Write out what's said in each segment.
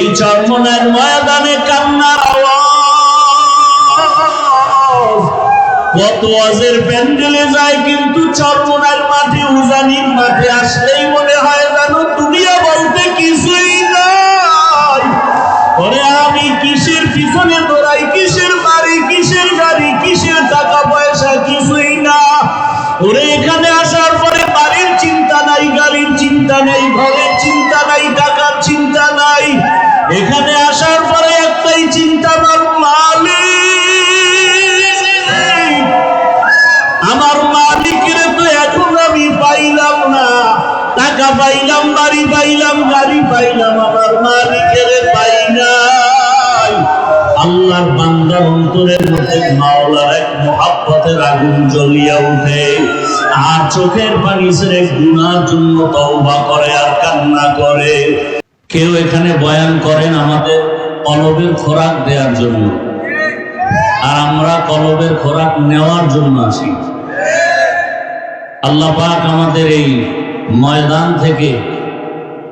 এই চর্মনের ময়দানে কান্নার কত আজের প্যান্ডেলে যায় কিন্তু চর্মনার মাঠে, উজানির মাঠে আসলেই মনে হয় আমার মালিকের তো এখন আমি পাইলাম না। টাকা পাইলাম, বাড়ি পাইলাম, গাড়ি পাইলাম, আমার মালিকের পাই আল্লাহর বান্দার অন্তরের মধ্যে মাওলার এক আগুন জ্বলিয়া উঠে আর চোখের পানি ছেড়ে গুনার জন্য তওবা করে আর কান্না করে। কেউ এখানে বয়ান করেন আমাদের কলবের খোরাক দেওয়ার জন্য। আর আমরা কলবের খোরাক নেওয়ার জন্য আসি আল্লাহ পাক আমাদের এই ময়দান থেকে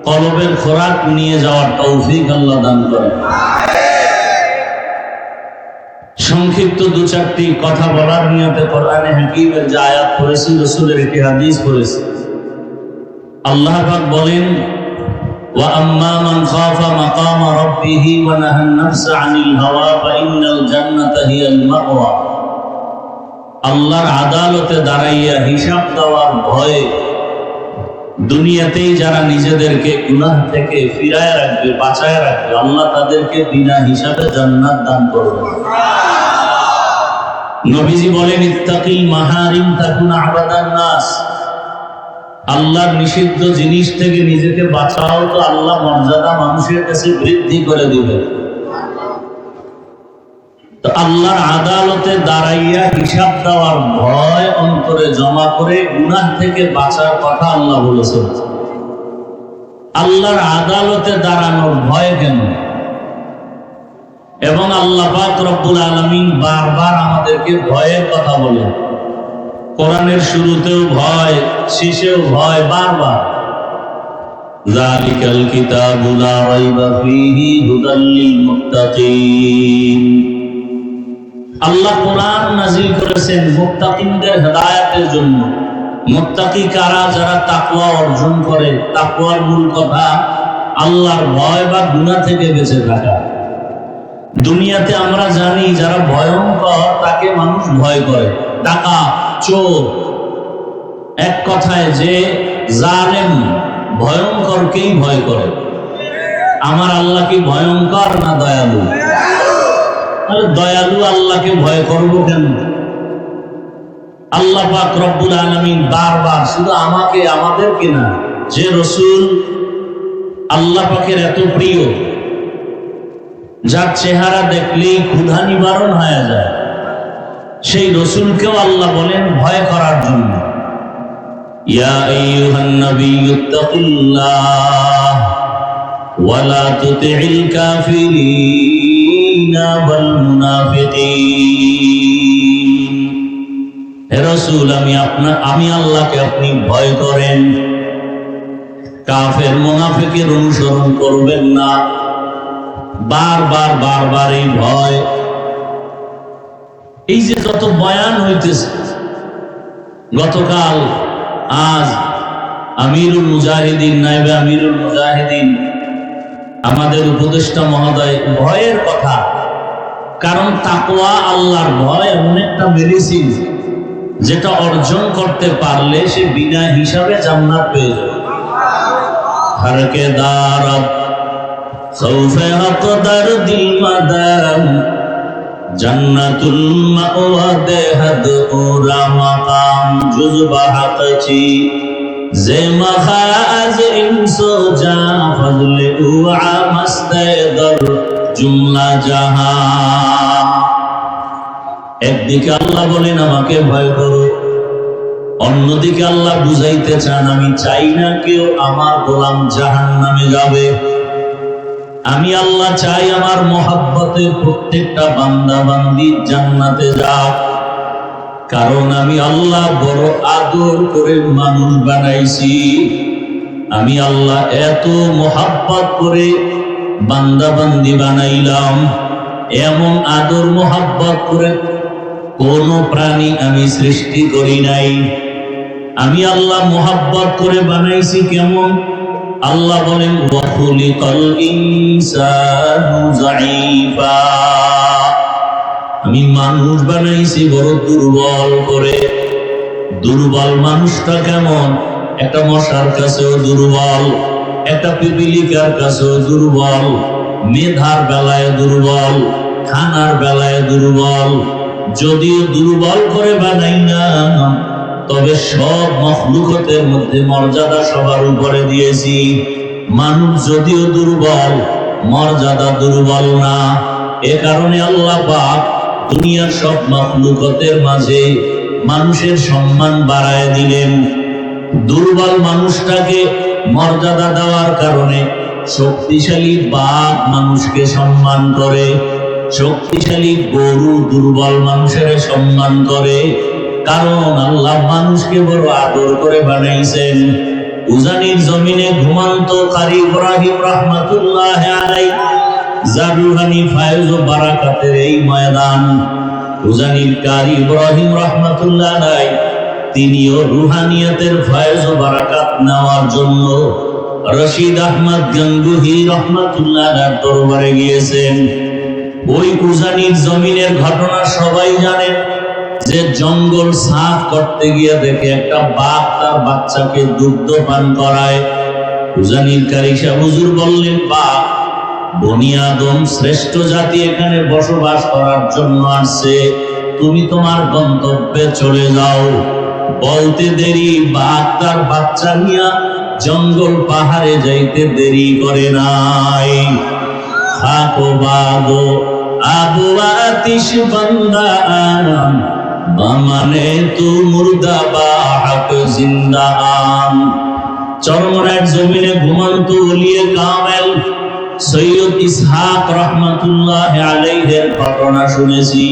কলবের খোরাক নিয়ে যাওয়ার তৌফিক আল্লাহ দান করেন সংক্ষিপ্ত দু চারটি কথা বলার নিয়তে কোরআনে হাকিমের যে আয়াত পড়েছি রসুলের একটি হাদিস পড়েছি আল্লাহ পাক বলেন وأما من خاف مقام ربه ونهى النفس عن الهوى فإن الجنة هي المأوى আল্লাহর আদালতে দাঁড়াইয়া হিসাব দেওয়ার ভয়ে দুনিয়াতেই যারা নিজেদেরকে গুনাহ থেকে ফিরায় রাখবে, বাঁচায় রাখবে, আল্লাহ তাদেরকে বিনা হিসাবে জান্নাত দান করবে। নবীজি বলেন, ইত্তাকিল মাহারিম তাকুন আবাদান নাস। আল্লাহর নিষিদ্ধ জিনিস থেকে নিজেকে বাঁচাও তো আল্লাহ মর্যাদা মানুষের কাছে বৃদ্ধি করে দিবে তো আল্লাহর আদালতে দাঁড়াইয়া হিসাব দেওয়ার ভয় অন্তরে জমা করে গুনাহ থেকে বাঁচার কথা আল্লাহ বলেছেন। আল্লাহর আদালতে দাঁড়ানোর ভয় কেন? এবং আল্লাহ রব্বুল আলমিন বারবার আমাদেরকে ভয়ের কথা বলেন। কোরআনের শুরুতেও ভয়, শেষেও ভয় বারবার। জালিকাল কিতাবু লা রাইবা ফীহি হুদাল লিল মুত্তাকিন। আল্লাহ কোরআন নাজিল করেছেন মুত্তাকিনদের হেদায়েতের জন্য। মুত্তাকি কারা? যারা তাকওয়া অর্জন করে। তাকওয়ার মূল কথা, আল্লাহর ভয় বা গুনাহ থেকে বেঁচে থাকা। দুনিয়াতে আমরা জানি, যারা ভয়ঙ্কর, তাকে মানুষ ভয় করে। টাকা, চোর। এক কথায়, যে জালেম ভয়ঙ্করকেই ভয় করে। আমার আল্লাহ কি ভয়ঙ্কর না দয়ালু? দয়ালু আল্লাহকে ভয় করব কেন? আল্লাহ পাক রব্বুল আলামিন বারবার শুধু আমাকে, আমাদেরকে না, যে রসুল আল্লাহ পাকের এত প্রিয়, যার চেহারা দেখলেই ক্ষুধা নিবারণ হয়ে যায়, সেই রসুলকেও আল্লাহ বলেন ভয় করার জন্য। ইয়া আমি আপনার, আমি আল্লাহকে আপনি ভয় করেন। কাফের মুনাফিকের অনুসরণ করবেন না। বারবার বারবার এই ভয়। এই যে যত বয়ান হইতেছে, গতকাল, আজ, আমিরুল মুজাহিদিন, নাইবে আমিরুল মুজাহিদিন, আমাদের উপদেষ্টা মহোদয়, ভয়ের কথা কারণ তাকওয়া আল্লাহর ভয় এমন একটা মেডিসিন যেটা অর্জন করতে পারলে সে বিনা হিসাবে জান্নাত পেয়ে যাবে। হরকে দারব খৌফে হক দরদিল মাদাম জান্নাতুল মাওয়া দেহদ ওরা মাকাম, জুজবা হাকচি যে মখাজ ইনসো যা ফজলে উআ মস্তে দর। জুমলা জাহা একদিকে আল্লাহ বলেন, আমাকে ভয় করো। অন্যদিকে আল্লাহ বুঝাইতে চান, আমি চাই না কেউ আমার গোলাম জাহান নামে যাবে। আমি আল্লাহ চাই আমার মহাব্বতে প্রত্যেকটা বান্দা বান্দি জান্নাতে যাক। কারণ আমি আল্লাহ বড় আদর করে মানুষ বানাইছি। আমি আল্লাহ এত মহাব্বত করে বান্দা বান্দি বানাইলাম। এমন আদর মোহাব্বত করে কোন প্রাণী আমি সৃষ্টি করি নাই। আমি আল্লাহ মোহাব্বত করে বানাইছি কেমন? আল্লাহ বলেন আমি মানুষ বানাইছি বড় দুর্বল করে। দুর্বল মানুষটা কেমন? একটা মশার কাছেও দুর্বল। একটা পিপিলিকার কাছেও দুর্বল, মেধার বেলায় দুর্বল, খানার বেলায় দুর্বল। যদিও দুর্বল করে বানাই না, তবে সব মখলুকতের মধ্যে মর্যাদা সবার উপরে দিয়েছি। মানুষ যদিও দুর্বল, মর্যাদা দুর্বল না, এ কারণে আল্লাহ পাক দুনিয়ার সব মখলুকতের মাঝে মানুষের সম্মান বাড়ায় দিলেন। দুর্বল মানুষটাকে মর্যাদা দেওয়ার কারণে শক্তিশালী বাঘ মানুষকে সম্মান করে, শক্তিশালী গরু, দুর্বল মানুষের সম্মান করে। কারণ আল্লাহ মানুষকে বড় আদর করে বানাইছেন। উজানির জমিনে ঘুমান্ত কারি ইব্রাহিম রহমাতুল্লাহ আলাই জারুহানি ফায়জ ও বারাকাতের এই ময়দান। উজানির কারি ইব্রাহিম রহমাতুল্লাহ আলাই তিনিও রুহানিয়াতের ফয়েজ ও বারাকাত নেওয়ার জন্য রশিদ আহমদ গঙ্গুহি রহমাতুল্লাহ দরবারে গিয়েছেন। ওই উজানির জমিনের ঘটনা সবাই জানেন যে জঙ্গল সাফ করতে গিয়ে দেখে একটা বাঘ তার বাচ্চাকে দুগ্ধ পান করায়। উজানির কারিসা হুজুর বললেন, বাঘ বনিয়াদম শ্রেষ্ঠ জাতি এখানে বসবাস করার জন্য আসছে। তুমি তোমার গন্তব্যে চলে যাও। বলতে দেরি বাঘ তার বাচ্চা নিয়া জঙ্গল পাহাড়ে যাইতে দেরি করে নাই। খাকো বাগো, আবু আতিশ বান্দা আম বামানে তু মুর্দা বাহাক জিন্দা আম। চরমরার জমিনে ঘুমন্ত উলিয়ে কামেল। সৈয়দ ইসহাক রহমাতুল্লাহ আলাইহের ঘটনা শুনেছি।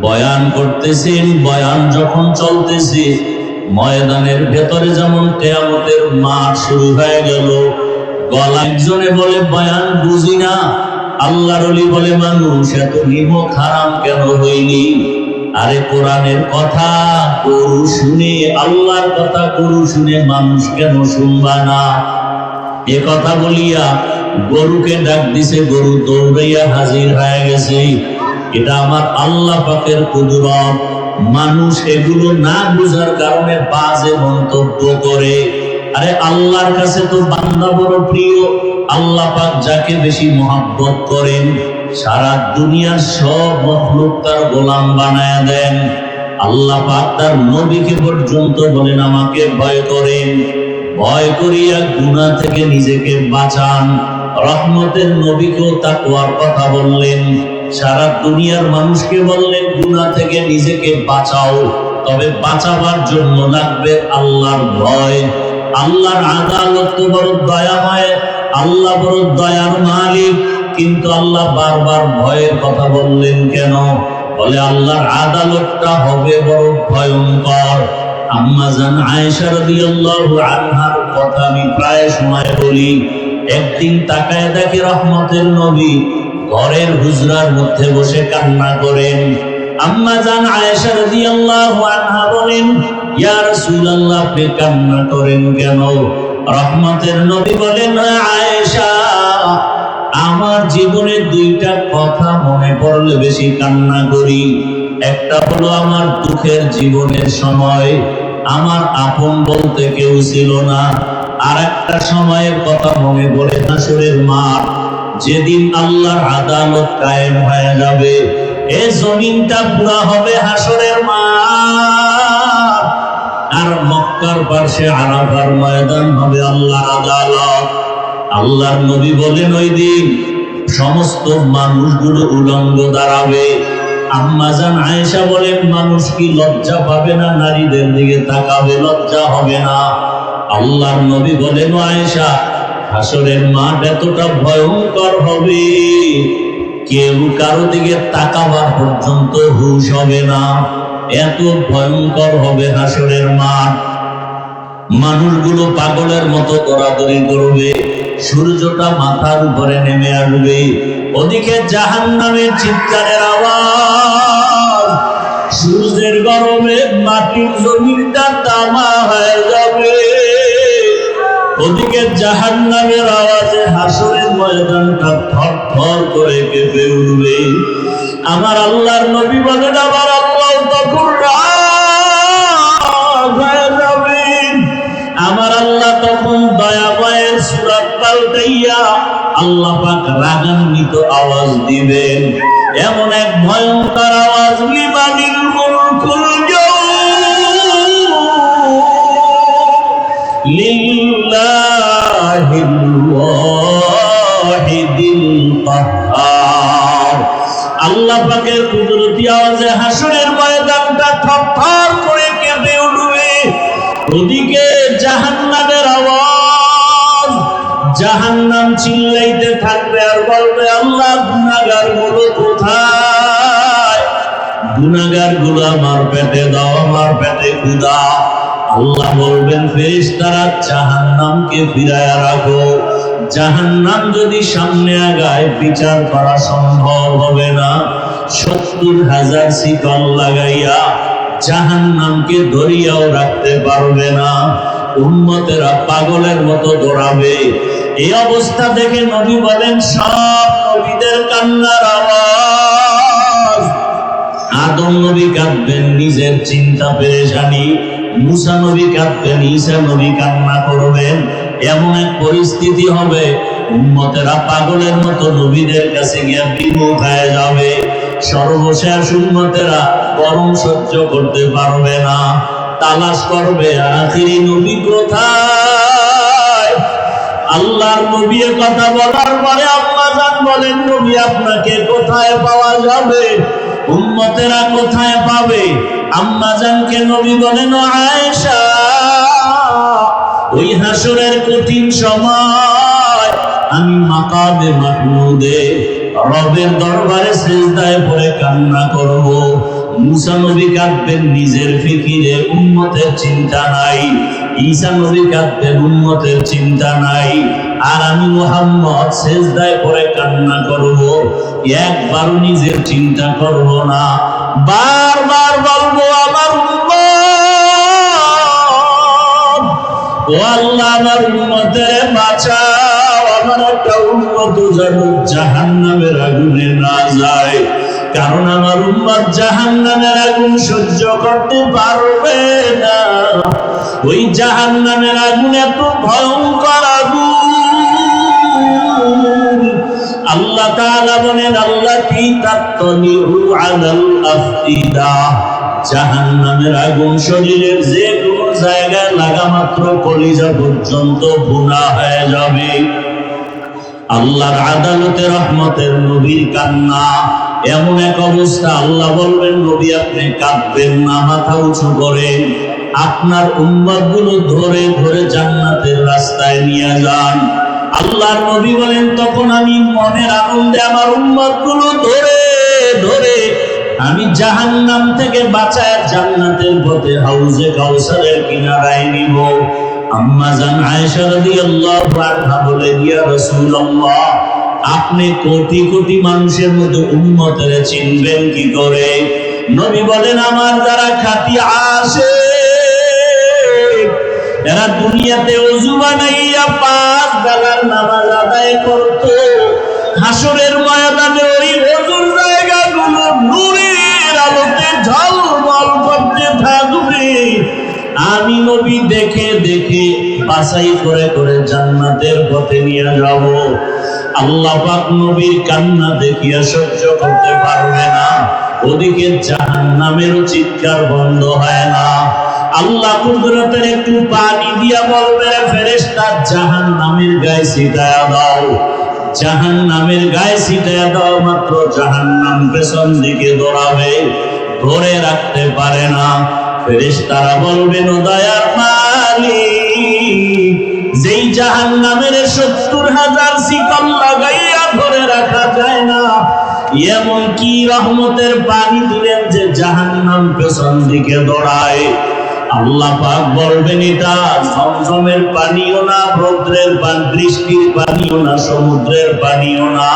বয়ান করতেছেন বয়ান যখন চলতেছে, ময়দানের ভেতরে যেমন কেয়ামতের মাঠ শুরু হয়ে গেল, গলা একজনে বলে, বয়ান বুঝি না? আল্লাহর বলে, মানুষ এত নিমক হারাম কেন হইনি? আরে কোরআনের কথা, গরু শুনে, আল্লাহর কথা, গরু শুনে মানুষ কেন শুনবা না? এ কথা বলিয়া গরুকে ডাক দিছে, গরু দৌড়াইয়া হাজির হয়ে গেছে। এটা আমার আল্লাহ পাকের কুদরত। মানুষ এগুলো না বুঝার কারণে বাজে মন্তব্য করে। আরে আল্লাহর কাছে তো বান্দা বড় প্রিয়। আল্লাহ পাক যাকে বেশি মহাব্বত করেন, সারা দুনিয়ার সব মখলুক তার গোলাম বানায় দেন। আল্লাহ পাক তার নবীকে পর্যন্ত বলেন, আমাকে ভয় করেন। ভয় করিয়া গুনাহ থেকে নিজেকে বাঁচান। রহমতের নবীকেও তাকওয়ার কথা বললেন। সারা দুনিয়ার মানুষকে বললেন, গুনাহ থেকে নিজেকে বাঁচাও। তবে বাঁচাবার জন্য লাগবে আল্লাহর ভয়। আল্লাহর আদালত বড় দয়াময়, আল্লাহ বড় দয়ার মালিক। কিন্তু আল্লাহ বারবার ভয়ের কথা বললেন কেন? বলে, আল্লাহর আদালতটা হবে বড় ভয়ঙ্কর। আম্মা জান আয়েশা রাদিয়াল্লাহু আনহার কথা আমি প্রায় সময় বলি। একদিন তাকায় দেখে রহমতের নবী ঘরের হুজরার মধ্যে বসে কান্না করেন। আম্মা জান আয়েশা রাদিয়াল্লাহু আনহা বলেন, ইয়া রাসূলুল্লাহ, আপনি কান্না করেন কেন? রহমতের নবী বলেন আয়েশা, আমার জীবনে দুইটা কথা মনে পড়লে বেশি কান্না করি। একটা হলো আমার দুঃখের জীবনের সময়, আমার আপন বলতে কেউ ছিল না। আর একটা সময়ের কথা মনে পড়ে হাসুরের মাঠ যেদিন আল্লাহর আদালত কায়েম হয়ে যাবে, এ জমিনটা পুরা হবে হাসরের মাঠ। আর মক্কার পাশে আরাফার ময়দান হবে আল্লাহর আদালত। আল্লাহর নবী বলেন ওই দিন সমস্ত মানুষগুলো উলঙ্গ দাঁড়াবে। আম্মাজান আয়েশা বলেন, মানুষ কি লজ্জা পাবে না? নারীদের দিকে তাকাবে, লজ্জা হবে না। আল্লাহর নবী বলেন আয়েশা হাসরের মাঠ এতটা ভয়ঙ্কর হবে, কেউ কারও দিকে তাকাবার পর্যন্ত হুশ হবে না। এত ভয়ঙ্কর হবে হাসরের মাঠ। মানুষগুলো পাগলের মতো দৌড়াদৌড়ি করবে, সূর্যটা মাথার উপরে নেমে আসবে। ওদিকে জাহান নামের চিৎকারের আওয়াজ, সূর্যের গরমে মাটির জমিটা তামা ওদিকে জাহান নামের আওয়াজে হাসরের ময়দানটা থর থর করে কেঁপে উঠবে। আমার আল্লাহর নবী বলেন, আমার আল্লাহ তখন আমার আল্লাহ তখন দয়া পায়ের সুরাত পাল্টাইয়া আল্লাহ পাক রাগান্বিত আওয়াজ দিবেন। এমন এক ভয়ঙ্কর আওয়াজ লিমানিল মুলকুল লিল্লাহিল আল্লাহ পাকের কুদরতি আওয়াজে হাসরের ময়দানটা থরথর করে কেঁপে উঠবে। ওদিকে জাহান্নামের আওয়াজ, জাহান্নাম চিল্লাইতে থাকবে আর বলবে, আল্লাহ গুনাগারগুলো কোথায়? গুনাগারগুলো আমার পেটে দাও, আমার পেটে ক্ষুদা আল্লাহ বলবেন, ফেরেশতারা জাহান্নামকে ফিরায় রাখো। জাহান্নাম যদি সামনে আগায়, বিচার করা সম্ভব হবে না। সত্তর হাজার শিকল লাগাইয়া জাহান্নামকে ধরিয়াও রাখতে পারবে না। উম্মতেরা পাগলের মতো দৌড়াবে। এই অবস্থা দেখে নবী বলেন, সব নবীদের কান্নার আওয়াজ। আদম নবী কাঁদবেন, নিজের চিন্তা পেরেশানি। মুসা নবী কাঁদবেন, ঈসা নবী কান্না করবেন। এমন এক পরিস্থিতি হবে, উম্মতেরা পাগলের মতো নবীদের কাছে গিয়ে বিমুখ হয়ে যাবে। সর্বশেষ উম্মতেরা গরম সহ্য করতে পারবে না, তালাশ করবে, আখিরি নবী কোথায়? আল্লাহর নবীর কথা বলার পরে আম্মা জান বলেন, নবী আপনাকে কোথায় পাওয়া যাবে? উম্মতেরা কোথায় পাবে? আম্মা জানকে নবী বলেন "ও আয়েশা ওই হাসরের কঠিন সময় আমি মাকামে মাহমুদে রবের দরবারে সেজদায় পড়ে কান্না করব। মুসা নবী কাঁদবেন, নিজের ফিকিরে উম্মতের চিন্তা নাই। ঈসা নবী কাঁদবেন, উম্মতের চিন্তা নাই। আর আমি মোহাম্মদ সেজদায় পড়ে কান্না করব। একবারও নিজের চিন্তা করব না। বারবার বলব, আমার আল্লাহ আমার যেন জাহান্নামের আগুনে না কারণ আমার উম্মত জাহান্নামের আগুন সহ্য করতে পারবে না। ওই জাহান্নামের আগুন এত ভয়ঙ্কর আল্লাহ আল্লাহ কি আগুন শরীরের যে জায়গায় লাগা মাত্র কলিজা পর্যন্ত ভুনা হয়ে যাবে। আল্লাহর আদালতে রহমতের নবীর কান্না, এমন এক অবস্থা আল্লাহ বলবেন, নবী, আপনি কাঁদবেন না, মাথা উঁচু করেন আপনার উম্মতগুলো ধরে ধরে জান্নাতের রাস্তায় নিয়ে যান। আল্লাহর নবী বলেন, তখন আমি মনের আনন্দে আমার উম্মতগুলো ধরে ধরে আমি জাহান্নাম থেকে বাঁচায় জান্নাতের পথে হাউজে কাউসারের কিনারায় নিব। আম্মা জান আয়েশা রাদিয়াল্লাহু আনহা বলে, ইয়া রাসূলুল্লাহ, আপনি কোটি কোটি মানুষের মধ্যে উম্মতের চিনবেন কি করে? নবী বলেন, আমার যারা খাতি আসে। এরা দুনিয়াতে অজু বানাইয়া পাঁচ বেলার নামাজ আদায় করত। হাসরের ময়দানে ওই অজুর আমি নবী দেখে দেখে বাছাই করে করে জান্নাতের পথে নিয়ে যাব। আল্লাহ পাক নবীর কান্না দেখিয়া সহ্য করতে পারবে না। ওদিকে জাহান্নামেরও চিৎকার বন্ধ হয় না। আল্লাহ কুদরতের একটু পানি দিয়া বলবে, ফেরেশতা, জাহান্নামের গায়ে ছিটায়া দাও। জাহান নামের গায়ে ছিটায় দাও, মাত্র জাহান নাম পেছন দিকে দৌড়াবে। ধরে রাখতে পারে না। ফেরেশতারা বলবেন দয়ার মালিক, যেই জাহান নামের সত্তর হাজার শিকল লাগাইয়া ধরে রাখা যায় না, এমন কি রহমতের পানি দিলেন যে জাহান নাম পেছন দিকে দৌড়ায়? আল্লাহ পাক বলবেন, এটা জমজমের পানিও না, রৌদ্রের পান বৃষ্টির পানিও না, সমুদ্রের পানিও না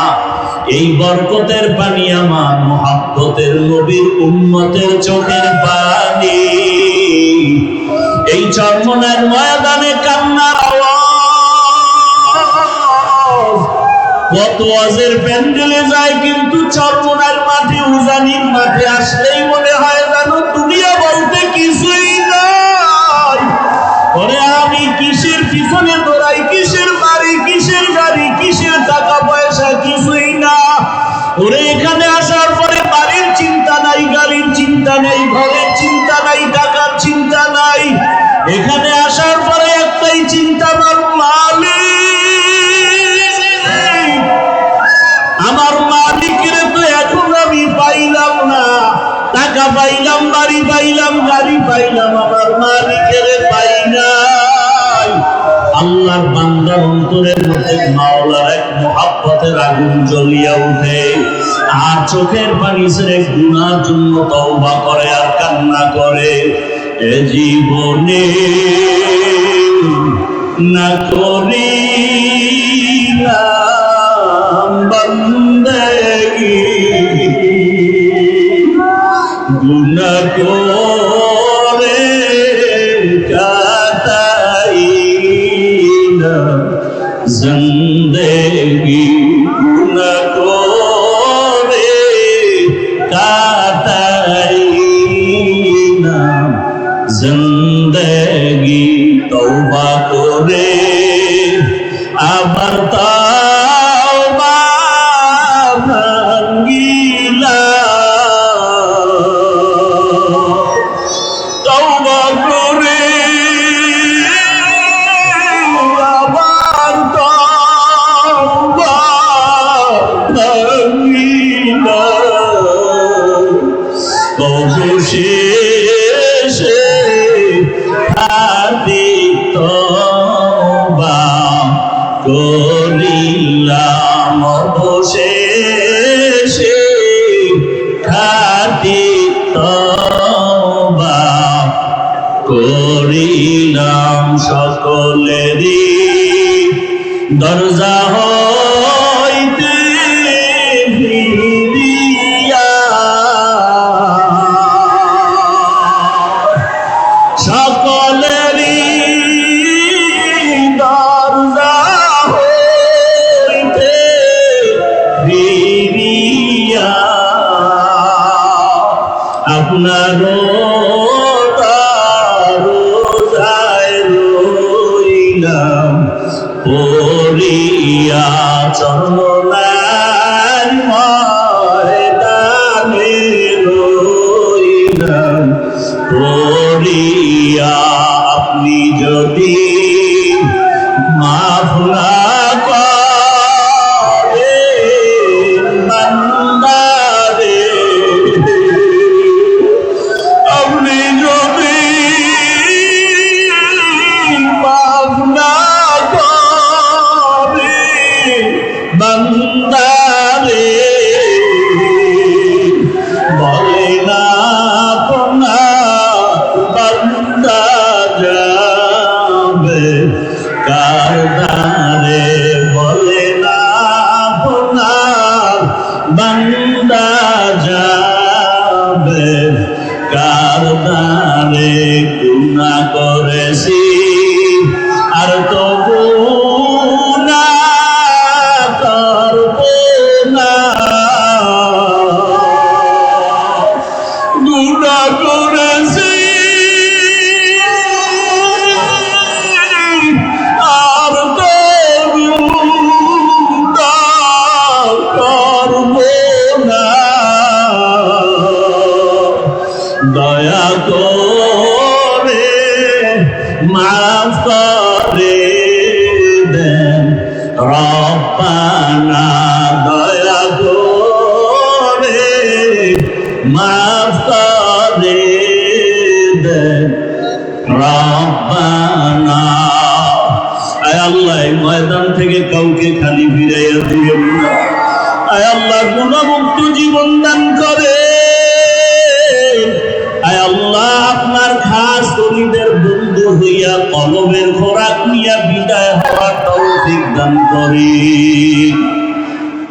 এই বরকতের পানি আমার, মহাব্বতের নবীর উন্মতের চোখের পানি এই চর্মনের ময়দানে কান্নার কত আজের প্যান্ডেলে যায় কিন্তু চর্মনের মাঠে উজানির মাঠে আসলেই মনে হয় এখানে আসার পরে একটাই চিন্তা মালিক। আমার মালিকের তো এখন আমি পাইলাম না। টাকা পাইলাম, বাড়ি পাইলাম, গাড়ি পাইলাম, আমার মালিকের পাই নাই। আল্লাহর বান্দার অন্তরের মধ্যে মাওলার এক মহাব্বতের আগুন জ্বলিয়া উঠে। আর চোখের পানি ছেড়ে গুনার জন্য তওবা করে আর কান্না করে। এ জীবনে না করিলাম আপনি যদি বান্দা যাবে কারদারে গুণা করেছি? মাফ করে। দান